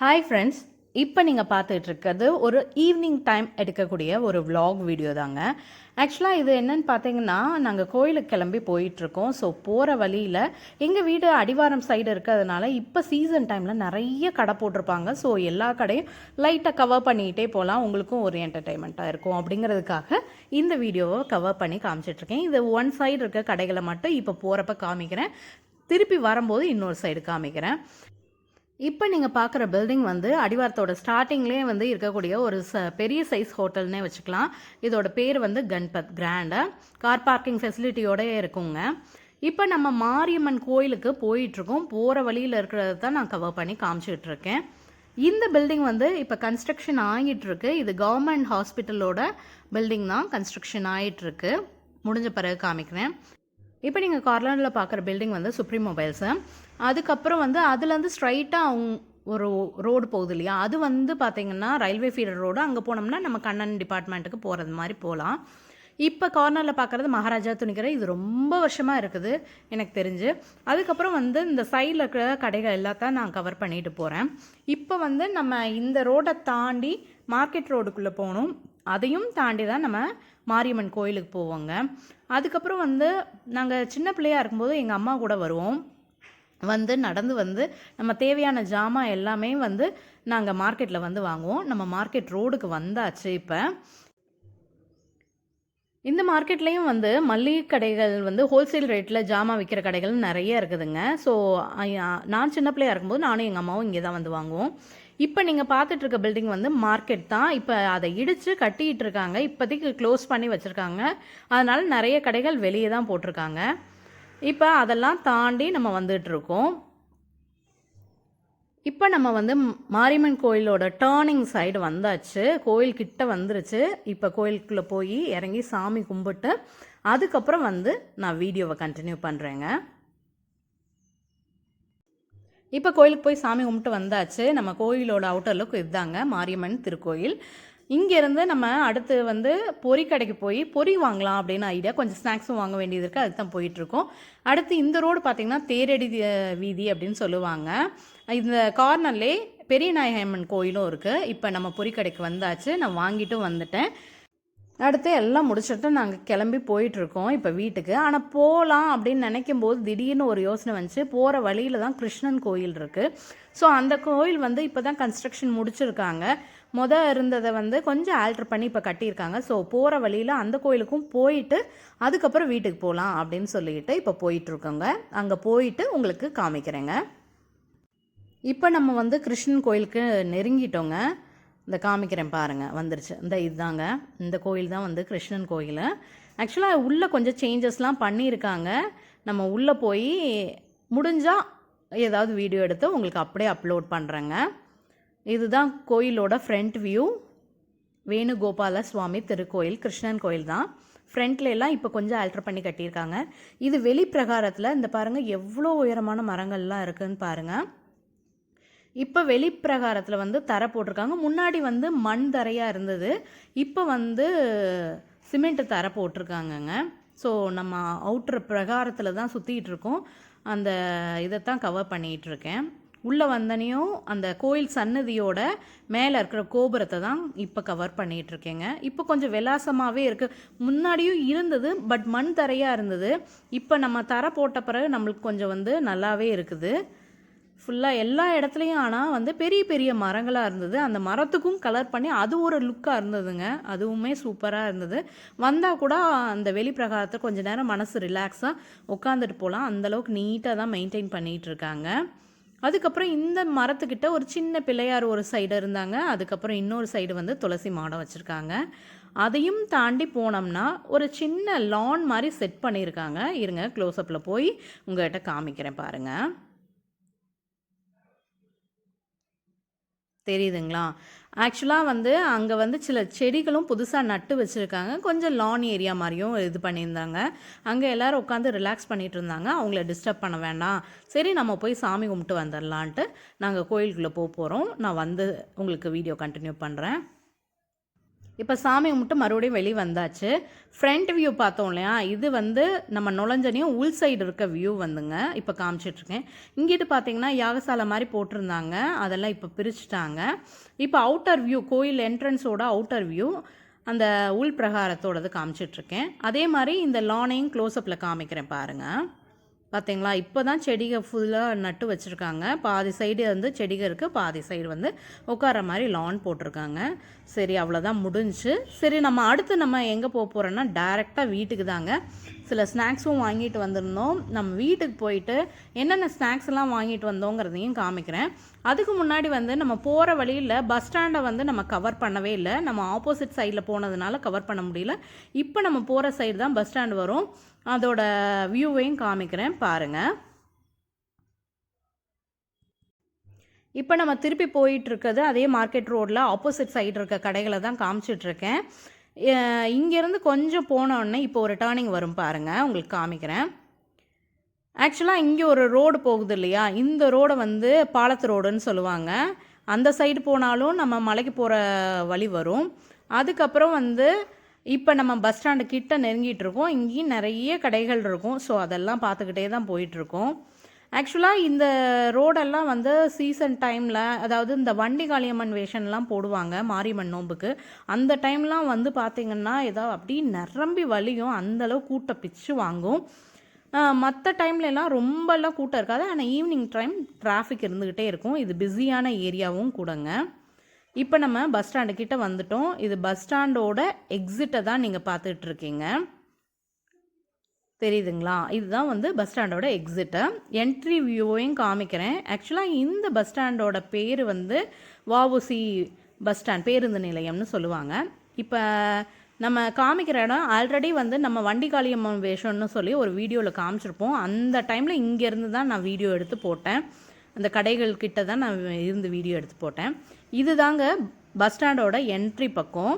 Hi friends இப்போ நீங்கள் பார்த்துட்டு இருக்கிறது ஒரு ஈவினிங் டைம் எடுக்கக்கூடிய ஒரு விலாக் வீடியோ தாங்க. ஆக்சுவலாக இது என்னன்னு பார்த்தீங்கன்னா நாங்கள் கோயிலுக்கு கிளம்பி போயிட்டுருக்கோம். ஸோ போகிற வழியில் எங்கள் வீடு அடிவாரம் சைடு இருக்கிறதுனால இப்போ சீசன் டைமில் நிறைய கடை போட்டிருப்பாங்க. ஸோ எல்லா கடையும் லைட்டாக கவர் பண்ணிக்கிட்டே போகலாம். உங்களுக்கும் ஒரு என்டர்டைன்மெண்ட்டாக இருக்கும் அப்படிங்கிறதுக்காக இந்த வீடியோவை கவர் பண்ணி காமிச்சிட்ருக்கேன் இது ஒன் சைடு இருக்க கடைகளை மட்டும் இப்போ போகிறப்ப காமிக்கிறேன். திருப்பி வரும்போது இன்னொரு சைடு காமிக்கிறேன். இப்போ நீங்கள் பார்க்குற பில்டிங் வந்து அடிவாரத்தோட ஸ்டார்டிங்லேயே வந்து இருக்கக்கூடிய ஒரு ச பெரிய சைஸ் ஹோட்டல்னே வச்சுக்கலாம். இதோட பேர் வந்து கண்பத் கிராண்டு கார் பார்க்கிங் ஃபெசிலிட்டியோடயே இருக்குங்க. இப்போ நம்ம மாரியம்மன் கோயிலுக்கு போயிட்டுருக்கோம். போகிற வழியில் இருக்கிறத தான் நான் கவர் பண்ணி காமிச்சிட்ருக்கேன் இந்த பில்டிங் வந்து இப்போ கன்ஸ்ட்ரக்ஷன் ஆகிட்டுருக்கு இது கவர்மெண்ட் ஹாஸ்பிட்டலோட பில்டிங் தான் கன்ஸ்ட்ரக்ஷன் ஆகிட்டுருக்கு முடிஞ்ச பிறகு காமிக்கிறேன். இப்போ நீங்கள் கார்லாண்டில் பார்க்குற பில்டிங் வந்து சுப்ரீம் மொபைல்ஸு அதுக்கப்புறம் வந்து அதுலேருந்து ஸ்ட்ரைட்டாக அவங்க ஒரு ரோடு போகுது இல்லையா? அது வந்து பார்த்திங்கன்னா ரயில்வே ஃபீடர் ரோடு அங்கே போனோம்னா நம்ம கண்ணன் டிபார்ட்மெண்ட்டுக்கு போகிறது மாதிரி போகலாம் இப்போ கார்னரில் பார்க்குறது மகாராஜா துணிக்கரை. இது ரொம்ப வருஷமாக இருக்குது எனக்கு தெரிஞ்சு. அதுக்கப்புறம் வந்து இந்த சைடில் இருக்கிற கடைகள் எல்லாத்தையும் நான் கவர் பண்ணிட்டு போகிறேன் இப்போ வந்து நம்ம இந்த ரோடை தாண்டி மார்க்கெட் ரோடுக்குள்ளே போகணும். அதையும் தாண்டி தான் நம்ம மாரியம்மன் கோயிலுக்கு போவோங்க. அதுக்கப்புறம் வந்து நாங்கள் சின்ன பிள்ளையாக இருக்கும்போது எங்கள் அம்மா கூட வருவோம். வந்து நடந்து வந்து நம்ம தேவையான ஜாமான் எல்லாமே வந்து நாங்கள் மார்க்கெட்டில் வந்து வாங்குவோம். நம்ம மார்க்கெட் ரோடுக்கு வந்தாச்சு இப்போ. இந்த மார்க்கெட்லேயும் வந்து மளிகை கடைகள் வந்து ஹோல்சேல் ரேட்டில் ஜாமான் விற்கிற கடைகள் நிறைய இருக்குதுங்க. ஸோ நான் சின்ன பிள்ளையா இருக்கும்போது நானும் எங்கள் அம்மாவும் இங்கே தான் வந்து வாங்குவோம். இப்போ நீங்கள் பார்த்துட்டு இருக்க பில்டிங் வந்து மார்க்கெட் தான். இப்போ அதை இடித்து கட்டிக்கிட்டு இருக்காங்க இப்போதைக்கு க்ளோஸ் பண்ணி வச்சுருக்காங்க. அதனால் நிறைய கடைகள் வெளியே தான் போட்டிருக்காங்க. இப்போ அதெல்லாம் தாண்டி நம்ம வந்துட்டுருக்கோம் இப்போ நம்ம வந்து மாரியம்மன் கோயிலோட டேர்னிங் சைடு வந்தாச்சு. கோயில் கிட்ட வந்துருச்சு. இப்போ கோயிலுக்குள்ளே போய் இறங்கி சாமி கும்பிட்டு அதுக்கப்புறம் வந்து நான் வீடியோவை கண்டினியூ பண்ணுறேங்க இப்போ கோயிலுக்கு போய் சாமி கும்பிட்டு வந்தாச்சு. நம்ம கோயிலோட அவுட்டர் லுக் இதுதாங்க மாரியம்மன் திருக்கோயில். இங்கேருந்து நம்ம அடுத்து வந்து பொரி கடைக்கு போய் பொரி வாங்கலாம் அப்படின்னு ஐடியா கொஞ்சம் ஸ்நாக்ஸும் வாங்க வேண்டியது இருக்குது அதுக்கு தான் போயிட்டுருக்கோம். அடுத்து இந்த ரோடு பார்த்திங்கன்னா தேரடி வீதி அப்படின்னு சொல்லுவாங்க. இந்த கார்னர்லே பெரிய நாயகம்மன் கோயிலும் இருக்குது இப்போ நம்ம பொரி கடைக்கு வந்தாச்சு. நான் வாங்கிட்டும் வந்துட்டேன். அடுத்து எல்லாம் முடிச்சுட்டு நாங்கள் கிளம்பி போயிட்டுருக்கோம் இப்போ வீட்டுக்கு. ஆனால் போகலாம் அப்படின்னு நினைக்கும் போது திடீர்னு ஒரு யோசனை வந்துச்சு. போகிற வழியில் தான் கிருஷ்ணன் கோயில் இருக்குது ஸோ அந்த கோயில் வந்து இப்போ தான் கன்ஸ்ட்ரக்ஷன் முடிச்சிருக்காங்க. மொதல் இருந்ததை வந்து கொஞ்சம் ஆல்ட்ரு பண்ணி இப்போ கட்டியிருக்காங்க. ஸோ போகிற வழியில் அந்த கோயிலுக்கும் போயிட்டு அதுக்கப்புறம் வீட்டுக்கு போகலாம் அப்படின்னு சொல்லிட்டு இப்போ போயிட்டுருக்கோங்க. அங்கே போயிட்டு உங்களுக்கு காமிக்கிறேங்க. இப்போ நம்ம வந்து கிருஷ்ணன் கோயிலுக்கு நெருங்கிட்டோங்க. இந்த காமிக்கிறேன் பாருங்கள் வந்துருச்சு. இந்த இதுதாங்க. இந்த கோயில் தான் வந்து கிருஷ்ணன் கோயில். ஆக்சுவலாக உள்ளே கொஞ்சம் சேஞ்சஸ்லாம் பண்ணியிருக்காங்க. நம்ம உள்ளே போய் முடிஞ்சால் ஏதாவது வீடியோ எடுத்து உங்களுக்கு அப்படியே அப்லோட் பண்ணுறேங்க இதுதான் கோயிலோட ஃப்ரண்ட் வியூ வேணுகோபால சுவாமி திருக்கோயில் கிருஷ்ணன் கோயில் தான் ஃப்ரண்ட்ல எல்லாம் இப்போ கொஞ்சம் ஆல்டர் பண்ணி கட்டியிருக்காங்க. இது வெளிப்பிரகாரத்தில் இந்த பாருங்கள் எவ்வளோ உயரமான மரங்கள்லாம் இருக்குதுன்னு பாருங்கள் இப்போ வெளிப்பிரகாரத்தில் வந்து தரை போட்டிருக்காங்க. முன்னாடி வந்து மண் தரையாக இருந்தது. இப்போ வந்து சிமெண்ட் தரை போட்டிருக்காங்கங்க. ஸோ நம்ம அவுட்ரு பிரகாரத்தில் தான் சுற்றிக்கிட்டு இருக்கோம். அந்த இதைத்தான் கவர் பண்ணிகிட்டு இருக்கேன் உள்ளே வந்தனையும் அந்த கோயில் சன்னதியோட மேலே இருக்கிற கோபுரத்தை தான் இப்போ கவர் பண்ணிகிட்டு இருக்கேங்க இப்போ கொஞ்சம் விலாசமாகவே இருக்குது முன்னாடியும் இருந்தது பட் மண் தரையாக இருந்தது. இப்போ நம்ம தரை போட்ட பிறகு நம்மளுக்கு கொஞ்சம் வந்து நல்லாவே இருக்குது. ஃபுல்லாக எல்லா இடத்துலையும் ஆனால் வந்து பெரிய பெரிய மரங்களாக இருந்தது. அந்த மரத்துக்கும் கலர் பண்ணி அது ஒரு லுக்காக இருந்ததுங்க. அதுவுமே சூப்பராக இருந்தது. வந்தால் கூட அந்த வெளி பிரகாரத்தை கொஞ்ச நேரம் மனசு ரிலாக்ஸாக உட்காந்துட்டு போகலாம் அந்தளவுக்கு நீட்டாக தான் மெயின்டைன் பண்ணிகிட்டு இருக்காங்க. அதுக்கப்புறம் இந்த மரத்துக்கிட்ட ஒரு சின்ன பிள்ளையார் ஒரு சைடு இருந்தாங்க. அதுக்கப்புறம் இன்னொரு சைடு வந்து துளசி மாடம் வச்சுருக்காங்க. அதையும் தாண்டி போனோம்னா ஒரு சின்ன லான் மாதிரி செட் பண்ணியிருக்காங்க இருங்க க்ளோஸ்அப்பில் போய் உங்கள்கிட்ட காமிக்கிறேன் பாருங்கள் தெரியுதுங்களா? ஆக்சுவலாக வந்து அங்கே வந்து சில செடிகளும் புதுசாக நட்டு வச்சுருக்காங்க. கொஞ்சம் லான் ஏரியா மாதிரியும் இது பண்ணியிருந்தாங்க. அங்கே எல்லோரும் உட்காந்து ரிலாக்ஸ் பண்ணிகிட்டு இருந்தாங்க அவங்கள டிஸ்டர்ப் பண்ண வேண்டாம். சரி நம்ம போய் சாமி கும்பிட்டு வந்துடலான்ட்டு நாங்கள் கோயிலுக்குள்ளே போக போகிறோம் நான் வந்து உங்களுக்கு வீடியோ கண்டினியூ பண்ணுறேன் இப்போ சாமி கும்பிட்டு மறுபடியும் வெளியே வந்தாச்சு. ஃப்ரண்ட் வியூ பார்த்தோம் இல்லையா? இது வந்து நம்ம நுழைஞ்சனையும் உள் சைடு இருக்க வியூ வந்துங்க. இப்போ காமிச்சிட்ருக்கேன். இங்கிட்டு பார்த்தீங்கன்னா யாகசாலை மாதிரி போட்டிருந்தாங்க. அதெல்லாம் இப்போ பிரிச்சுட்டாங்க. இப்போ அவுட்டர் வியூ கோயில் என்ட்ரன்ஸோட அவுட்டர் வியூ அந்த உள் பிரகாரத்தோடது காமிச்சிட்ருக்கேன். அதே மாதிரி இந்த லானையும் க்ளோஸ்அப்பில் காமிக்கிறேன் பாருங்கள் பார்த்தீங்களா இப்போ தான் செடிகள் ஃபுல்லாக நட்டு வச்சுருக்காங்க. பாதி சைடு வந்து செடிகள் இருக்குது பாதி சைடு வந்து உட்கார மாதிரி லான் போட்டிருக்காங்க. சரி அவ்வளோதான் முடிஞ்சு. சரி நம்ம அடுத்து நம்ம எங்கே போக போகிறோன்னா டேரெக்டாக வீட்டுக்கு தாங்க. சில ஸ்நாக்ஸும் வாங்கிட்டு வந்திருந்தோம். நம்ம வீட்டுக்கு போயிட்டு என்னென்ன ஸ்நாக்ஸ் எல்லாம் வாங்கிட்டு வந்தோங்கிறதையும் காமிக்கிறேன். அதுக்கு முன்னாடி வந்து நம்ம போகிற வழியில் பஸ் ஸ்டாண்டை வந்து நம்ம கவர் பண்ணவே இல்லை. நம்ம ஆப்போசிட் சைடில் போனதுனால கவர் பண்ண முடியல. இப்போ நம்ம போகிற சைடு தான் பஸ் ஸ்டாண்ட் வரும். அதோட வியூவையும் காமிக்கிறேன். பாருங்கள் இப்போ நம்ம திருப்பி போயிட்டு இருக்கிறது அதே மார்க்கெட் ரோட்டில் ஆப்போசிட் சைடு இருக்க கடைகளை தான் காமிச்சிட்ருக்கேன் இங்கேருந்து கொஞ்சம் போனோடனே இப்போ ஒரு டேர்னிங் வரும் பாருங்கள் உங்களுக்கு காமிக்கிறேன். ஆக்சுவலாக இங்கே ஒரு ரோடு போகுது இல்லையா? இந்த ரோடை வந்து பாலத்து ரோடுன்னு சொல்லுவாங்க. அந்த சைடு போனாலும் நம்ம மலைக்கு போகிற வழி வரும். அதுக்கப்புறம் வந்து இப்போ நம்ம பஸ் ஸ்டாண்டு கிட்ட நெருங்கிட்டு இருக்கோம். இங்கேயும் நிறைய கடைகள் இருக்கும். ஸோ அதெல்லாம் பார்த்துக்கிட்டே தான் போயிட்டுருக்கோம் ஆக்சுவலாக இந்த ரோடெல்லாம் வந்து சீசன் டைமில் அதாவது இந்த வண்டி காளியம்மன் வேஷன்லாம் போடுவாங்க மாரியம்மன் நோம்புக்கு அந்த டைம்லாம் வந்து பார்த்திங்கன்னா ஏதோ அப்படி நிரம்பி வலியும் அந்தளவு கூட்ட பிச்சு வாங்கும். மற்ற டைம்லலாம் ரொம்பலாம் கூட்டம் இருக்காது. ஆனால் ஈவினிங் டைம் டிராஃபிக் இருந்துக்கிட்டே இருக்கும். இது பிஸியான ஏரியாவும் கூடங்க. இப்போ நம்ம பஸ் ஸ்டாண்டு கிட்ட வந்துட்டோம். இது பஸ் ஸ்டாண்டோட எக்ஸிட்டை தான் நீங்கள் பார்த்துட்ருக்கீங்க தெரியுதுங்களா? இதுதான் வந்து பஸ் ஸ்டாண்டோட எக்ஸிட்டு என்ட்ரி வியூவையும் காமிக்கிறேன். ஆக்சுவலாக இந்த பஸ் ஸ்டாண்டோட பேர் வந்து வாவுசி பஸ் ஸ்டாண்ட் பேருந்து நிலையம்னு சொல்லுவாங்க. இப்போ நம்ம காமிக்கிற இடம் ஆல்ரெடி வந்து நம்ம வண்டி காளியம்மன் வேஷம்னு சொல்லி ஒரு வீடியோவில் காமிச்சிருப்போம். அந்த டைமில் இங்கேருந்து தான் நான் வீடியோ எடுத்து போட்டேன். அந்த கடைகள் கிட்ட தான் நான் இருந்து வீடியோ எடுத்து போட்டேன். இது தாங்க பஸ் ஸ்டாண்டோட என்ட்ரி பக்கம்.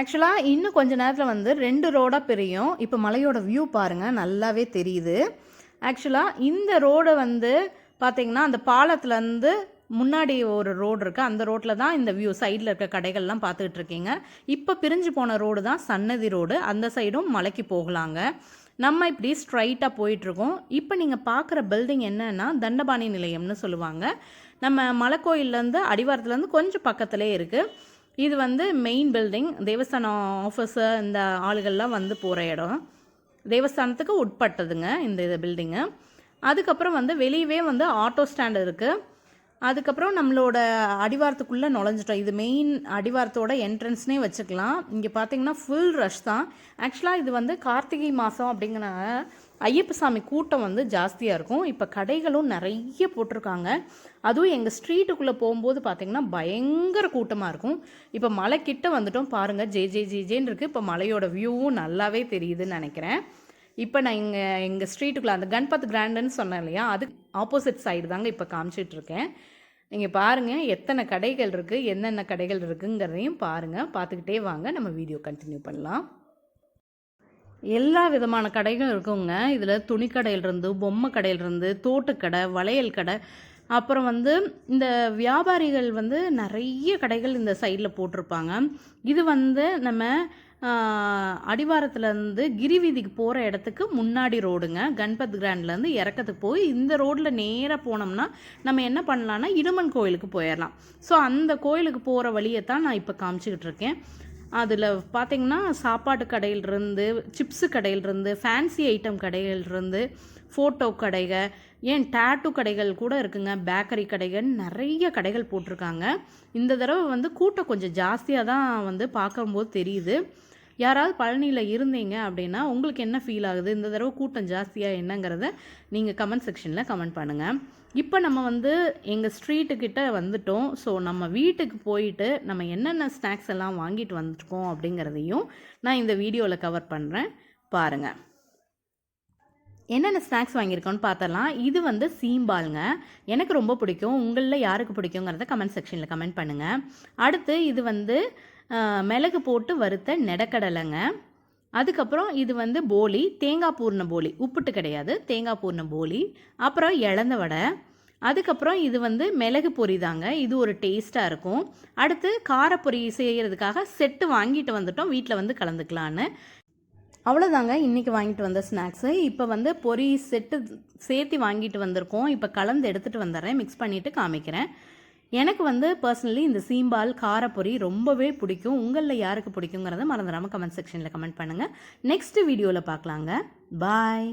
ஆக்சுவலாக இன்னும் கொஞ்ச நேரத்தில் வந்து ரெண்டு ரோடாக பிரியும். இப்போ மலையோட வியூ பாருங்கள் நல்லாவே தெரியுது. ஆக்சுவலாக இந்த ரோடை வந்து பார்த்திங்கன்னா அந்த பாலத்துலேருந்து முன்னாடி ஒரு ரோடு இருக்குது அந்த ரோட்டில் தான் இந்த வியூ சைடில் இருக்க கடைகள்லாம் பார்த்துக்கிட்டு இருக்கீங்க. இப்போ பிரிஞ்சு போன ரோடு தான் சன்னதி ரோடு அந்த சைடும் மலைக்கு போகலாங்க. நம்ம இப்படி ஸ்ட்ரைட்டாக போயிட்டுருக்கோம். இப்போ நீங்கள் பார்க்குற பில்டிங் என்னன்னா தண்டபாணி நிலையம்னு சொல்லுவாங்க. நம்ம மலைக்கோயிலேருந்து அடிவாரத்துலேருந்து கொஞ்சம் பக்கத்துலேயே இருக்குது இது வந்து மெயின் பில்டிங் தேவஸ்தானம் ஆஃபீஸர் இந்த ஆளுகள்லாம் வந்து போகிற இடம். தேவஸ்தானத்துக்கு உட்பட்டதுங்க இந்த இது பில்டிங்கு அதுக்கப்புறம் வந்து வெளியவே வந்து ஆட்டோ ஸ்டாண்ட் இருக்குது அதுக்கப்புறம் நம்மளோட அடிவாரத்துக்குள்ளே நுழைஞ்சிட்டோம். இது மெயின் அடிவாரத்தோட என்ட்ரன்ஸ்னே வச்சுக்கலாம். இங்கே பார்த்தீங்கன்னா ஃபுல் ரஷ் தான். ஆக்சுவலாக இது வந்து கார்த்திகை மாதம் அப்படிங்கிற ஐயப்ப சாமி கூட்டம் வந்து ஜாஸ்தியாக இருக்கும். இப்போ கடைகளும் நிறைய போட்டிருக்காங்க. அதுவும் எங்கள் ஸ்ட்ரீட்டுக்குள்ளே போகும்போது பார்த்திங்கன்னா பயங்கர கூட்டமாக இருக்கும். இப்போ மலை கிட்ட வந்துட்டோம் பாருங்கள் ஜே ஜே ஜே ஜேன்னு இருக்குது இப்போ மலையோட வியூவும் நல்லாவே தெரியுதுன்னு நினைக்கிறேன். இப்போ நான் இங்கே எங்கள் ஸ்ட்ரீட்டுக்குள்ளே அந்த கண்பத் கிராண்டுன்னு சொன்னேன் இல்லையா? அது ஆப்போசிட் சைடு தாங்க இப்போ காமிச்சிட்ருக்கேன் நீங்கள் பாருங்கள் எத்தனை கடைகள் இருக்குது என்னென்ன கடைகள் இருக்குங்கிறதையும் பாருங்கள் பார்த்துக்கிட்டே வாங்க. நம்ம வீடியோ கண்டினியூ பண்ணலாம். எல்லா விதமான கடைகளும் இருக்குங்க. இதில் துணிக்கடையிலிருந்து பொம்மை கடையிலிருந்து தோட்டுக்கடை வளையல் கடை அப்புறம் வந்து இந்த வியாபாரிகள் வந்து நிறைய கடைகள் இந்த சைடில் போட்டிருப்பாங்க. இது வந்து நம்ம அடிவாரத்துலேருந்து கிரிவீதிக்கு போகிற இடத்துக்கு முன்னாடி ரோடுங்க. கண்பத் கிராண்ட்லேருந்து இறக்கத்துக்கு போய் இந்த ரோட்டில் நேராக போனோம்னா நம்ம என்ன பண்ணலான்னா இடுமன் கோயிலுக்கு போயிடலாம் ஸோ அந்த கோயிலுக்கு போகிற வழியை தான் நான் இப்போ காமிச்சிக்கிட்டு இருக்கேன். அதில் பார்த்திங்கன்னா சாப்பாட்டு கடையிலிருந்து சிப்ஸு கடையிலிருந்து ஃபேன்சி ஐட்டம் கடையிலிருந்து ஃபோட்டோ கடைகள் ஏன் டேட்டு கடைகள் கூட இருக்குங்க பேக்கரி கடைகள் நிறைய கடைகள் போட்டிருக்காங்க. இந்த தடவை வந்து கூட்டம் கொஞ்சம் ஜாஸ்தியாக தான் வந்து பார்க்கும்போது தெரியுது. யாராவது பழனியில் இருந்தீங்க அப்படின்னா உங்களுக்கு என்ன ஃபீல் ஆகுது? இந்த தடவை கூட்டம் ஜாஸ்தியாக என்னங்கிறத நீங்கள் கமெண்ட் செக்ஷனில் கமெண்ட் பண்ணுங்கள் இப்போ நம்ம வந்து எங்கள் ஸ்ட்ரீட்டுக்கிட்ட வந்துட்டோம். ஸோ நம்ம வீட்டுக்கு போயிட்டு நம்ம என்னென்ன ஸ்நாக்ஸ் எல்லாம் வாங்கிட்டு வந்துருக்கோம் அப்படிங்கிறதையும் நான் இந்த வீடியோவில் கவர் பண்ணுறேன் பாருங்கள் என்னென்ன ஸ்நாக்ஸ் வாங்கியிருக்கோன்னு பார்த்தலாம் இது வந்து சீம்பாலுங்க. எனக்கு ரொம்ப பிடிக்கும். உங்களில் யாருக்கு பிடிக்குங்கிறத கமெண்ட் செக்ஷனில் கமெண்ட் பண்ணுங்கள் அடுத்து இது வந்து மிளகு போட்டு வறுத்த நெடக்கடலைங்க. அதுக்கப்புறம் இது வந்து போலி தேங்காய் பூர்ண போலி. உப்புட்டு கிடையாது. தேங்காய் பூர்ண போலி. அப்புறம் இழந்த வடை. அதுக்கப்புறம் இது வந்து மிளகு பொரி தாங்க. இது ஒரு டேஸ்ட்டாக இருக்கும். அடுத்து காரப்பொரி செய்கிறதுக்காக செட்டு வாங்கிட்டு வந்துட்டோம். வீட்டில் வந்து கலந்துக்கலான்னு. அவ்வளோதாங்க இன்றைக்கி வாங்கிட்டு வந்த ஸ்நாக்ஸு இப்போ வந்து பொரி செட்டு சேர்த்து வாங்கிட்டு வந்திருக்கோம். இப்போ கலந்து எடுத்துகிட்டு வந்துடுறேன். மிக்ஸ் பண்ணிவிட்டு காமிக்கிறேன். எனக்கு வந்து பர்சனலி இந்த சீம்பால் காரப்பொரி ரொம்பவே பிடிக்கும். உங்களில் யாருக்கு பிடிக்குங்கிறத மறந்துடாமல் கமெண்ட் செக்ஷனில் கமெண்ட் பண்ணுங்கள் நெக்ஸ்ட் வீடியோவில் பார்க்கலாங்க. பாய்